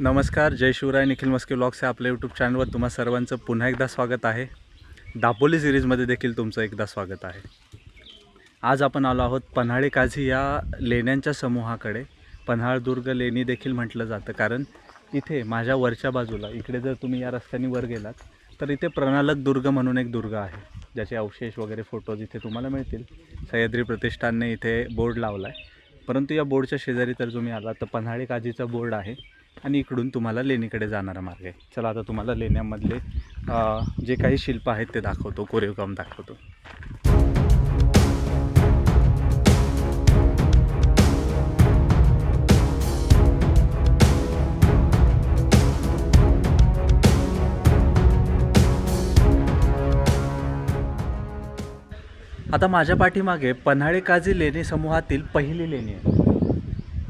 नमस्कार जय शिवराय निखिल मस्के ब्लॉग्स या आपल्या यूट्यूब चॅनलवर तुम्हा सर्वांचं पुन्हा एकदा स्वागत आहे. दापोली सिरीजमध्ये देखील तुमचं एकदा स्वागत आहे. आज आपण आलो आहोत पन्हाळे काझी या लेण्यांच्या समूहाकडे. पन्हाळ दुर्ग लेणी देखील म्हटलं जातं कारण इथे माझ्या वरच्या बाजूला इकडे जर तुम्ही या रस्त्याने वर गेलात तर इथे प्रणालक दुर्ग म्हणून एक दुर्ग आहे. ज्याचे अवशेष वगैरे फोटोज इथे तुम्हाला मिळतील. सह्याद्री प्रतिष्ठानने इथे बोर्ड लावला आहे परंतु या बोर्डच्या शेजारी तर तुम्ही आला तर पन्हाळे काजीचा बोर्ड आहे. आणि इकडून तुम्हाला लेणीकडे जाणारा मार्ग आहे. चला आता तुम्हाला लेण्यामधले जे काही शिल्प आहेत ते दाखवतो कोरीवकाम दाखवतो. आता माझ्या पाठीमागे पन्हाळे काजी लेणी समूहातील पहिली लेणी आहे.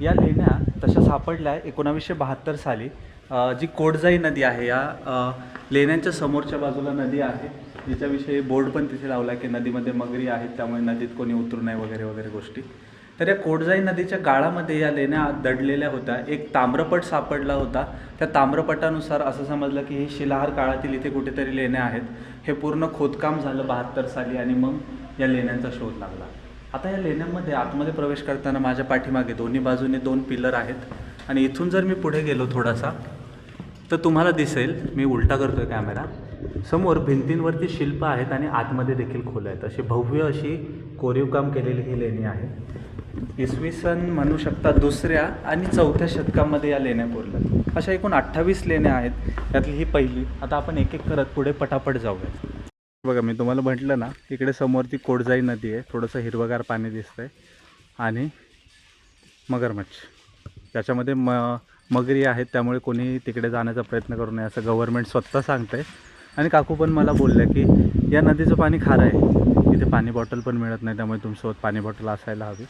या लेण्या तशा सापडल्या एकोणावीसशे बहात्तर साली. जी कोडजाई नदी आहे या लेण्यांच्या समोरच्या बाजूला नदी आहे जिच्याविषयी बोर्ड पण तिथे लावला की नदीमध्ये मगरी आहेत त्यामुळे नदीत कोणी उतरू नये वगैरे वगैरे गोष्टी. तर या कोडजाई नदीच्या गाळामध्ये या लेण्या दडलेल्या होत्या. एक ताम्रपट सापडला होता. त्या ताम्रपटानुसार असं समजलं की हे शिलाहार काळातील इथे कुठेतरी लेण्या आहेत. हे पूर्ण खोदकाम झालं बहात्तर साली आणि मग या लेण्यांचा शोध लागला. आता या लेण्यांमध्ये आतमध्ये प्रवेश करताना माझ्या पाठीमागे दोन्ही बाजूने दोन पिलर आहेत. आणि इथून जर मी पुढे गेलो थोडासा तर तुम्हाला दिसेल मी उलटा करतो आहे कॅमेरा. समोर भिंतींवरती शिल्प आहेत आणि आतमध्ये देखील खोल्या आहेत. अशी भव्य अशी कोरीवकाम केलेली ही लेणी आहे. इसवी सन म्हणू शकता दुसऱ्या आणि चौथ्या शतकामध्ये या लेण्या कोरल्या. अशा एकूण अठ्ठावीस लेण्या आहेत. त्यातली ही पहिली. आता आपण एक एक करत पुढे पटापट जाऊया बघा मी तुम्हाला म्हटलं ना इकडे समोर ती कोडजाई नदी आहे. थोडंसं हिरवगार पाणी दिसतं आहे आणि मगरमच्छ. त्याच्यामध्ये म मगरी आहेत त्यामुळे कोणी तिकडे जाण्याचा प्रयत्न करू नये असं गव्हर्नमेंट स्वतः सांगतंय. आणि काकू पण मला बोलल्या की या नदीचं पाणी खारं आहे. इथे पाणी बॉटल पण मिळत नाही त्यामुळे तुमच्यासोबत पाणी बॉटल असायला हवी.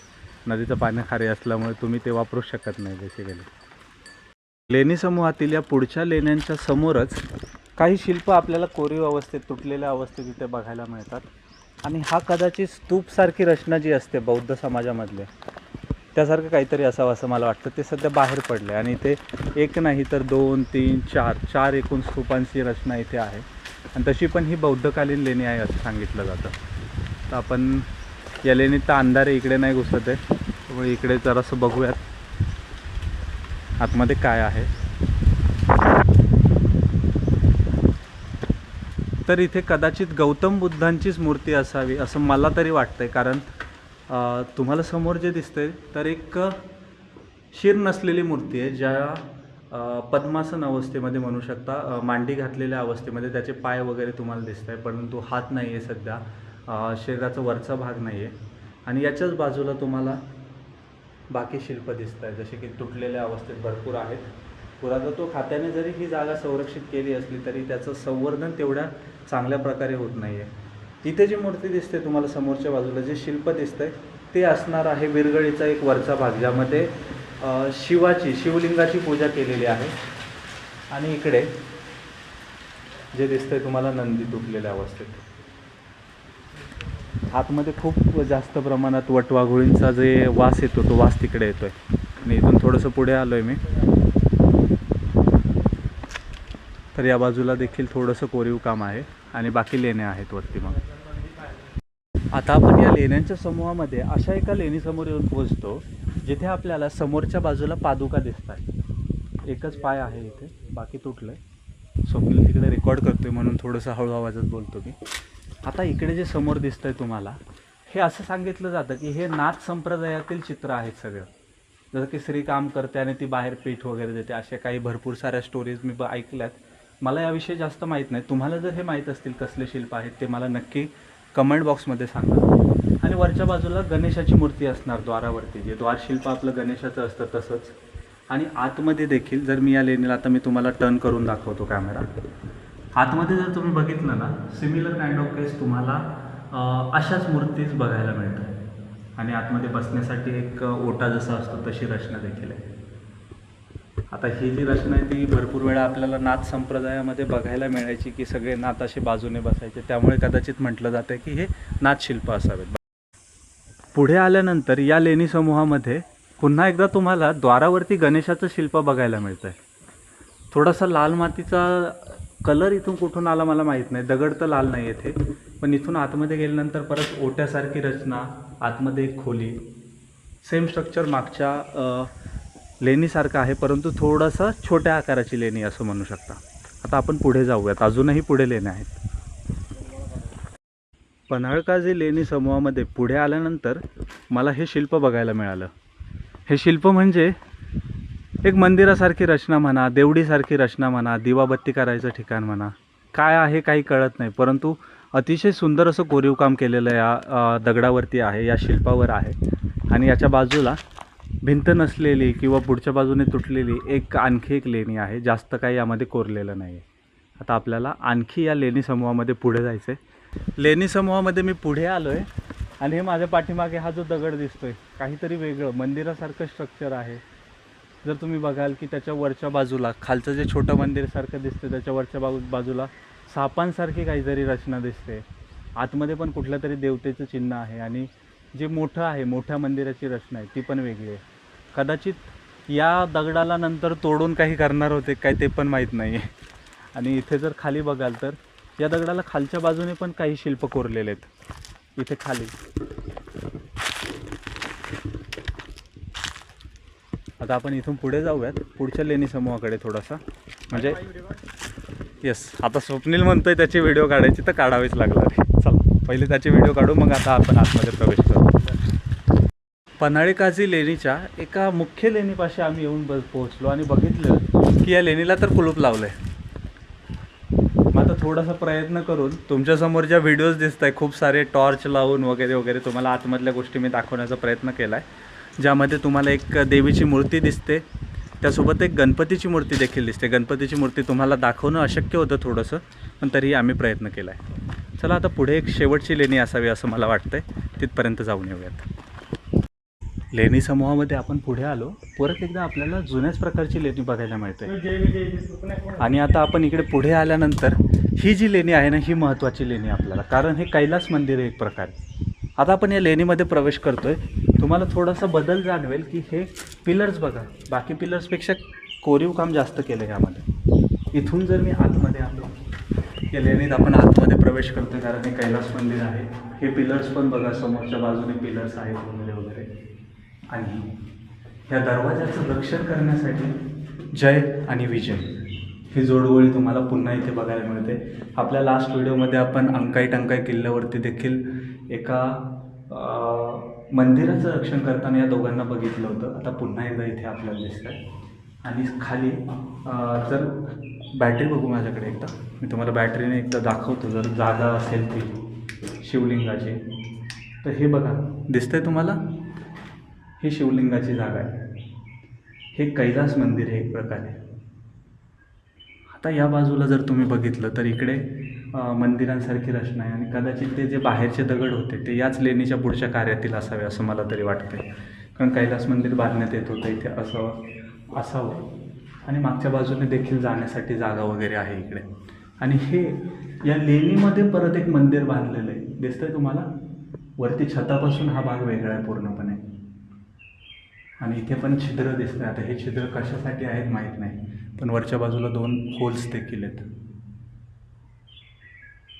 नदीचं पाणी खारे असल्यामुळे तुम्ही ते वापरू शकत नाही बेसिकली लेणी समूहातील या पुढच्या लेण्यांच्या समोरच काही शिल्प आपल्याला कोरीव अवस्थेत तुटलेल्या अवस्थेत इथे बघायला मिळतात. आणि हा कदाचित स्तूपसारखी रचना जी असते बौद्ध समाजामधले त्यासारखं काहीतरी असावं असं मला वाटतं. ते सध्या बाहेर पडले आणि इथे एक नाही तर दोन तीन चार चार एकूण स्तूपांची रचना इथे आहे. आणि तशी पण ही बौद्धकालीन लेणी आहे असं सांगितलं जातं. तर आपण या लेणीत तर अंधारे इकडे नाही घुसत आहे. त्यामुळे इकडे जरासं बघूयात आतमध्ये काय आहे. तर इथे कदाचित गौतम बुद्धांचीच मूर्ती असावी असं मला तरी वाटतंय. कारण तुम्हाला समोर जे दिसतंय तर एक शिर नसलेली मूर्ती आहे ज्या पद्मासन अवस्थेमध्ये म्हणू शकता मांडी घातलेल्या अवस्थेमध्ये त्याचे पाय वगैरे तुम्हाला दिसत आहे परंतु हात नाही आहे सध्या शरीराचा वरचा भाग नाही आहे आणि याच्याच बाजूला तुम्हाला बाकी शिल्प दिसत आहे जसे की तुटलेल्या अवस्थेत भरपूर आहेत. पुरातत्व खात्याने जरी ही जागा संरक्षित केली असली तरी त्याचं संवर्धन तेवढ्या चांगल्या प्रकारे होत नाही आहे इथे जी मूर्ती दिसते तुम्हाला समोरच्या बाजूला जे शिल्प दिसतंय ते असणार आहे विरगळीचा एक वरचा भाग ज्यामध्ये शिवाची शिवलिंगाची पूजा केलेली आहे. आणि इकडे जे दिसतंय तुम्हाला नंदी तुटलेल्या अवस्थेत. आतमध्ये खूप जास्त प्रमाणात वटवाघोळींचा जे वास येतो तो वास तिकडे येतोय. आणि इथून थोडंसं पुढे आलो आहे मी. तर या बाजूला देखील थोडंसं कोरीव काम आहे. आणि बाकी लेण्या आहेत वरती मग. आता आपण या लेण्यांच्या समूहामध्ये अशा एका लेणीसमोर येऊन पोहोचतो जिथे आपल्याला समोरच्या बाजूला पादुका दिसत आहे एकच पाय आहे इथे बाकी तुटलं आहे स्वप्नील तिकडे रेकॉर्ड करतोय म्हणून थोडंसं हळू आवाजात बोलतो मी. आता इकडे जे समोर दिसतंय तुम्हाला हे असं सांगितलं जातं की हे नाथ संप्रदायातील चित्र आहेत सगळं. जसं की स्त्री काम करते आणि ती बाहेर पीठ वगैरे देते अशा काही भरपूर साऱ्या स्टोरीज मी ब- ऐकल्यात. मला याविषयी जास्त माहीत नाही. तुम्हाला जर हे माहीत असतील कसले शिल्प आहेत ते मला नक्की कमेंट बॉक्समध्ये सांगा. आणि वरच्या बाजूला गणेशाची मूर्ती असणार द्वारावरती. जे द्वारशिल्प आपलं गणेशाचं असतं तसंच. आणि आतमध्ये देखील जर मी या लेणीला आता मी तुम्हाला टर्न करून दाखवतो कॅमेरा आतमध्ये जर तुम्ही बघितलं ना सिमिलर काइंड ऑफ केस तुम्हाला अशाच मूर्तीच बघायला मिळतात. आणि आतमध्ये बसण्यासाठी एक ओटा जसा असतो तशी रचना देखील आहे. आता ही जी रचना आहे ती भरपूर वेळा आपल्याला नाथ संप्रदायामध्ये बघायला मिळायची की सगळे नाथ असे बाजूने बसायचे. त्यामुळे कदाचित म्हटलं जातं की हे नाथशिल्प असावेत. पुढे आल्यानंतर या लेणी समूहामध्ये पुन्हा एकदा तुम्हाला द्वारावरती गणेशाचं शिल्प बघायला मिळतं आहे थोडासा लाल मातीचा कलर इथून कुठून आला मला माहीत नाही. दगड तर लाल नाही येथे. पण इथून आतमध्ये गेल्यानंतर परत ओट्यासारखी रचना आतमध्ये एक खोली. सेम स्ट्रक्चर मागच्या लेणीसारखं आहे परंतु थोडंसं छोट्या आकाराची लेणी असं म्हणू शकता. आता आपण पुढे जाऊयात. अजूनही पुढे लेण्या आहेत. पन्हाळकाजी लेणी समूहामध्ये पुढे आल्यानंतर मला हे शिल्प बघायला मिळालं. हे शिल्प म्हणजे एक मंदिरासारखी रचना म्हणा देवडीसारखी रचना म्हणा दिवाबत्ती करायचं ठिकाण म्हणा. काय आहे काही कळत नाही परंतु अतिशय सुंदर असं कोरीव काम केलेलं या दगडावरती आहे या शिल्पावर आहे. आणि याच्या बाजूला भिंत नसलेली किंवा पुढच्या बाजूने तुटलेली एक आणखी एक लेणी आहे. जास्त काही यामध्ये कोरलेलं नाही आहे आता आपल्याला आणखी या लेणी समूहामध्ये पुढे जायचं आहे लेणी समूहामध्ये मी पुढे आलो आहे आणि हे माझ्या पाठीमागे हा जो दगड दिसतोय काहीतरी वेगळं मंदिरासारखं स्ट्रक्चर आहे. जर तुम्ही बघाल की त्याच्या वरच्या बाजूला खालचं जे छोटं मंदिरसारखं दिसतं त्याच्या वरच्या बाजू बाजूला सापांसारखी काहीतरी रचना दिसते. आतमध्ये पण कुठल्या तरी देवतेचं चिन्ह आहे आणि जे मोठं आहे मोठ्या मंदिराची रचना आहे ती पण वेगळी आहे. कदाचित या दगडाला नंतर तोडून काही करणार होते काय ते पण माहीत नाही आहे आणि इथे जर खाली बघाल तर या दगडाला खालच्या बाजूने पण काही शिल्प कोरलेले आहेत. इथे खाली. आता आपण इथून पुढे जाऊयात. पुढच्या लेणी समूहाकडे थोडासा. म्हणजे येस आता स्वप्नील म्हणतोय त्याची व्हिडिओ काढायची तर काढावीच लागणार पहिले त्याचे व्हिडिओ काढू मग आता आपण आतमध्ये प्रवेश करू. पन्हाळेकाजी लेणीच्या एका मुख्य लेणीपाशी आम्ही येऊन बस पोहोचलो आणि बघितलं की या लेणीला तर कुलूप लावलं आहे मग आता थोडासा प्रयत्न करून तुमच्यासमोर ज्या व्हिडिओज दिसत आहे खूप सारे टॉर्च लावून वगैरे वगैरे तुम्हाला आतमधल्या गोष्टी मी दाखवण्याचा प्रयत्न केला आहे ज्यामध्ये तुम्हाला एक देवीची मूर्ती दिसते. त्यासोबत एक गणपतीची मूर्ती देखील दिसते. गणपतीची मूर्ती तुम्हाला दाखवणं अशक्य होतं थोडंसं पण तरीही आम्ही प्रयत्न केला आहे चला आता पुढे एक शेवटची लेणी असावी असं मला वाटतंय. तिथपर्यंत जाऊन येऊयात. लेणी समूहामध्ये आपण पुढे आलो. परत एकदा आपल्याला जुन्याच प्रकारची लेणी बघायला मिळते. आणि आता आपण इकडे पुढे आल्यानंतर ही जी लेणी आहे ना ही महत्त्वाची लेणी आपल्याला. कारण हे कैलास मंदिर आहे एक प्रकारे. आता आपण या लेणीमध्ये प्रवेश करतोय. तुम्हाला थोडासा बदल जाणवेल की हे पिलर्स बघा. बाकी पिलर्सपेक्षा कोरीव काम जास्त केलं आहे यामध्ये. इथून जर मी आतमध्ये आलो या लेणीत आपण आतमध्ये प्रवेश करतोय कारण हे कैलास मंदिर आहे. हे पिलर्स पण बघा समोरच्या बाजूने पिलर्स आहेत वगैरे वगैरे. आणि या दरवाजाचं रक्षण करण्यासाठी जय आणि विजय. ही जोडगोळी तुम्हाला पुन्हा इथे बघायला मिळते. आपल्या लास्ट व्हिडिओमध्ये आपण अंकाई टंकाई किल्ल्यावरती देखील एका मंदिराचं रक्षण करताना या दोघांना बघितलं होतं. आता पुन्हा एकदा इथे आपल्याला दिसतं आहे आणि खाली जर बॅटरी बघू माझ्याकडे एकदा. मी तुम्हाला बॅटरीने एकदा दाखवतो जर जागा असेल ती शिवलिंगाची. तर हे बघा दिसतंय तुम्हाला? ही शिवलिंगाची जागा आहे. हे कैलास मंदिर आहे एक प्रकारे. आता या बाजूला जर तुम्ही बघितलं तर इकडे मंदिरांसारखी रचना आहे. आणि कदाचित ते जे बाहेरचे दगड होते ते याच लेणीच्या पुढच्या कार्यातील असावे असं मला तरी वाटते कारण कैलास मंदिर बांधण्यात येत होतं इथे असं असावं. आणि मागच्या बाजूने देखील जाण्यासाठी जागा वगैरे आहे इकडे. आणि हे या लेणीमध्ये परत एक मंदिर बांधलेलं आहे. दिसतंय तुम्हाला? वरती छतापासून हा भाग वेगळा आहे पूर्णपणे. आणि इथे पण छिद्र दिसतं आता हे छिद्र कशासाठी आहेत माहीत नाही. पण वरच्या बाजूला दोन होल्स देखील आहेत.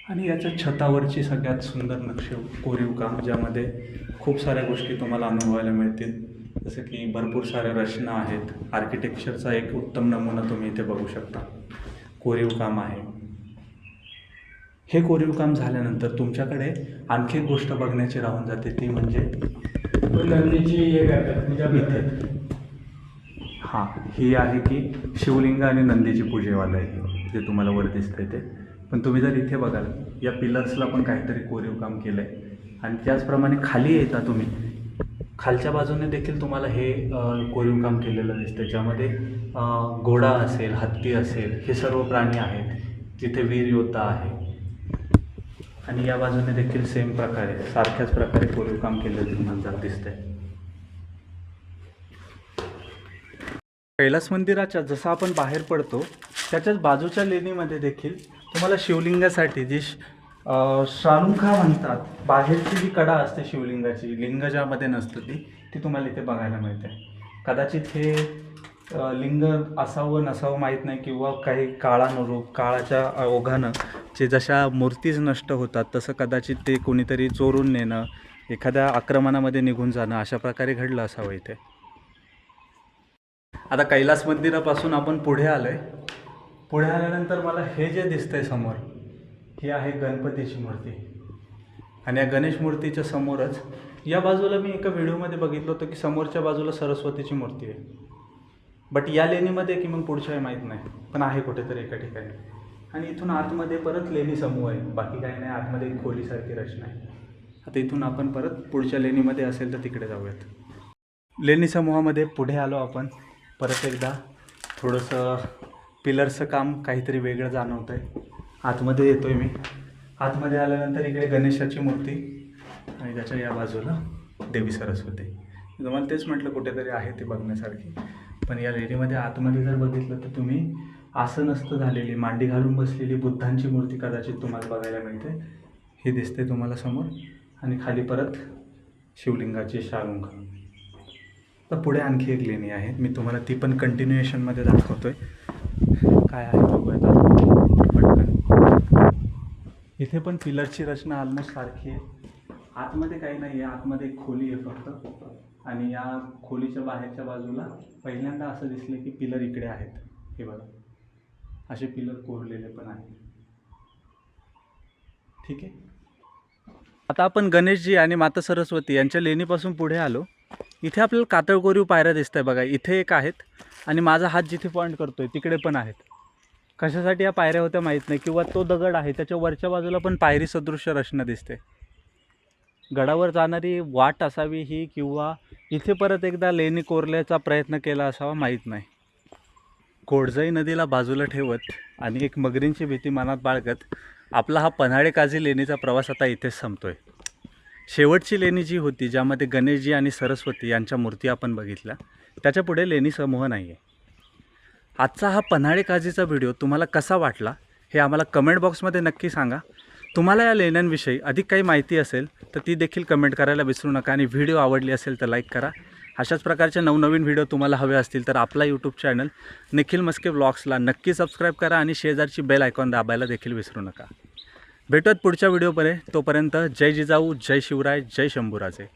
आणि याच्या छतावरची सगळ्यात सुंदर नक्षी कोरीव काम ज्यामध्ये खूप साऱ्या गोष्टी तुम्हाला अनुभवायला मिळतील. जसं की भरपूर साऱ्या रचना आहेत. आर्किटेक्चरचा एक उत्तम नमुना तुम्ही इथे बघू शकता. कोरीव काम आहे. हे कोरीव काम झाल्यानंतर तुमच्याकडे आणखी एक गोष्ट बघण्याची राहून जाते ती म्हणजे हे पूजा इथे. हां ही आहे की शिवलिंग आणि नंदीची पूजेवाला आहे. जे तुम्हाला वर दिसतंय ते. पण तुम्ही जर इथे बघाल या पिलर्सला पण काहीतरी कोरीव काम केलं आहे आणि त्याचप्रमाणे खाली येता तुम्ही खालच्या बाजूने देखील तुम्हाला हे कोरीव काम केलेलं दिसतं ज्यामध्ये घोडा असेल हत्ती असेल हे सर्व प्राणी आहेत. तिथे वीर योद्धा आहे. आणि या बाजूने देखील सेम प्रकारे सारख्याच प्रकारे कोरीव काम केलेलं तुम्हाला दिसतंय. कैलास मंदिराच्या जसं आपण बाहेर पडतो त्याच्याच बाजूच्या लेणीमध्ये देखील तुम्हाला शिवलिंगासाठी जी श- शालुखा म्हणतात बाहेरची जी कडा असते शिवलिंगाची लिंग ज्यामध्ये नसतं ती ती तुम्हाला इथे बघायला मिळते. कदाचित हे लिंग असावं नसावं माहीत नाही किंवा काही काळानुरूप काळाच्या ओघानं जे जशा मूर्तीज नष्ट होतात तसं कदाचित ते कोणीतरी चोरून नेणं एखाद्या आक्रमणामध्ये निघून जाणं अशा प्रकारे घडलं असावं इथे. आता कैलास मंदिरापासून आपण पुढे आलो आहे पुढे आल्यानंतर मला हे जे दिसतंय समोर ही आहे गणपतीची मूर्ती. आणि या गणेश मूर्तीच्या समोरच या बाजूला मी एका व्हिडिओमध्ये बघितलं होतं की समोरच्या बाजूला सरस्वतीची मूर्ती आहे. बट या लेणीमध्ये की मग पुढच्या आहे माहीत नाही पण आहे कुठेतरी एका ठिकाणी. आणि इथून आतमध्ये परत लेणी समूह आहे बाकी काही नाही आतमध्ये खोलीसारखी रचना आहे. आता इथून आपण परत पुढच्या लेणीमध्ये असेल तर तिकडे जाऊयात. लेणी समूहामध्ये पुढे आलो आपण परत एकदा थोडंसं पिलरचं काम काहीतरी वेगळं जाणवतं आहे आतमध्ये येतो आहे मी. आतमध्ये आल्यानंतर इकडे गणेशाची मूर्ती आणि त्याच्या या बाजूला देवी सरस्वती. तुम्हाला तेच म्हटलं कुठेतरी आहे ते बघण्यासारखी. पण या लेणीमध्ये आतमध्ये जर बघितलं तर तुम्ही आसनस्थ झालेली मांडी घालून बसलेली बुद्धांची मूर्ती कदाचित तुम्हाला बघायला मिळते. ही दिसते तुम्हाला समोर. आणि खाली परत शिवलिंगाची शालुंग तर पुढे आणखी एक लेणी आहे. मी तुम्हाला ती पण कंटिन्युएशनमध्ये दाखवतो आहे काय आहे बघूयात आपण. पटकन इथे पण पिलरची रचना ऑलमोस्ट सारखी आहे. आतमध्ये काही नाही आहे आतमध्ये एक खोली आहे फक्त. आणि या खोलीच्या बाहेरच्या बाजूला पहिल्यांदा असं दिसलं की पिलर इकडे आहेत. हे बघा. असे पिलर कोरलेले पण आहेत. ठीक आहे? आता आपण गणेशजी आणि माता सरस्वती यांच्या लेणीपासून पुढे आलो. इथे आपल्याला कातळकोरीव पायऱ्या दिसत आहे बघा. इथे एक आहेत आणि माझा हात जिथे पॉईंट करतो आहे तिकडे पण आहेत. कशासाठी या पायऱ्या होत्या माहीत नाही. किंवा तो दगड आहे त्याच्या वरच्या बाजूला पण पायरी सदृश्य रचना दिसते. गडावर जाणारी वाट असावी ही किंवा इथे परत एकदा लेणी कोरल्याचा प्रयत्न केला असावा माहीत नाही. कोडजाई नदीला बाजूला ठेवत आणि एक मगरींची भीती मनात बाळगत आपला हा पन्हाळे काझी लेणीचा प्रवास आता इथेच संपतोय. शेवटची लेणी जी होती ज्यामध्ये गणेशजी आणि सरस्वती यांच्या मूर्ती आपण बघितल्या त्याच्या पुढे लेणी समूह नाही आहे आजचा हा पन्हाळे काजीचा व्हिडिओ तुम्हाला कसा वाटला हे आम्हाला कमेंट बॉक्समध्ये नक्की सांगा. तुम्हाला या लेण्यांविषयी अधिक काही माहिती असेल तर ती देखील कमेंट करायला विसरू नका आणि व्हिडिओ आवडली असेल तर लाईक करा. अशाच प्रकारचे नवनवीन व्हिडिओ तुम्हाला हवे असतील तर आपला यूट्यूब चॅनल निखिल मस्के व्लॉग्सला नक्की सबस्क्राईब करा आणि शेजारची बेल आयकॉन दाबायला देखील विसरू नका. भेटत पुढच्या व्हिडिओमध्ये तोपर्यंत जय जिजाऊ जय शिवराय जय शंभूराजे.